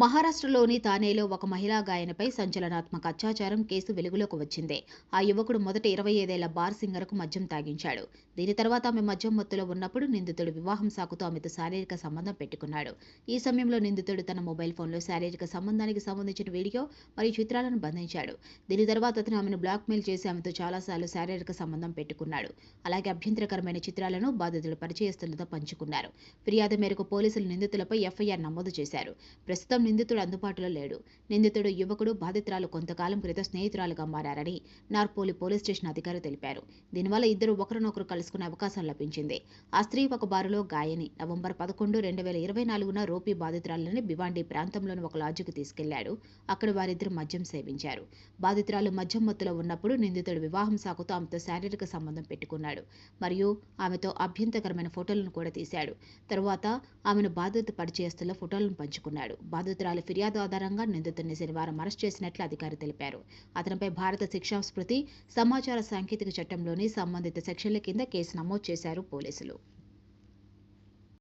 మహారాష్ట్రలోని తానేలో ఒక మహిళా గాయనిపై సంచలనాత్మక అత్యాచారం కేసు వెలుగులోకి వచ్చింది. ఆ యువకుడు మొదట ఇరవై ఐదేళ్ళ బార్ సింగర్కు మద్యం తాగించాడు. దీని తర్వాత ఆమె మద్యం మత్తులో ఉన్నప్పుడు నిందితుడు వివాహం సాకుతో ఆమెతో శారీరక సంబంధం పెట్టుకున్నాడు. ఈ సమయంలో నిందితుడు తన మొబైల్ ఫోన్లో శారీరక సంబంధానికి సంబంధించిన వీడియో మరియు చిత్రాలను బంధించాడు. దీని తర్వాత అతను ఆమెను బ్లాక్మెయిల్ చేసి ఆమెతో చాలాసార్లు శారీరక సంబంధం పెట్టుకున్నాడు. అలాగే అభ్యంతరకరమైన చిత్రాలను బాధితుడు పరిచయస్తులతో పంచుకున్నారు. ఫిర్యాదు మేరకు పోలీసులు నిందితులపై ఎఫ్ఐఆర్ నమోదు చేశారు. ప్రస్తుతం నిందితుడు అందుబాటులో లేడు. నిందితుడు యువకుడు బాధితురాలు కొంతకాలం క్రితం స్నేహితురాలుగా మారారని నార్పోలి పోలీస్ స్టేషన్ అధికారి తెలిపారు. దీనివల్ల ఇద్దరు ఒకరినొకరు కలుసుకునే అవకాశం లభించింది. ఆ స్త్రీ ఒక బారులో గాయని. నవంబర్ పదకొండు రెండు వేల ఇరవై నాలుగున రోపి బాధితురాలని భివాండి ప్రాంతంలోని ఒక లాడ్జికి తీసుకెళ్ళాడు. అక్కడ వారిద్దరు మద్యం సేవించారు. బాధితురాలు మద్యం మత్తులో ఉన్నప్పుడు నిందితుడు వివాహం సాకుతో ఆమెతో శారీరక సంబంధం పెట్టుకున్నాడు. మరియు ఆమెతో అభ్యంతకరమైన ఫోటోలను కూడా తీశాడు. తరువాత ఆమెను బాధిత పరిచయస్తుల ఫోటోలను పంచుకున్నాడు. బాధితురాలి ఫిర్యాదు ఆధారంగా నిందితుడిని శనివారం అరెస్ట్ చేసినట్లు అధికారి తెలిపారు. అతనిపై భారత శిక్షా స్మృతి సమాచార సాంకేతిక చట్టంలోని సంబంధిత సెక్షన్ల కింద కేసు నమోదు చేశారు పోలీసులు.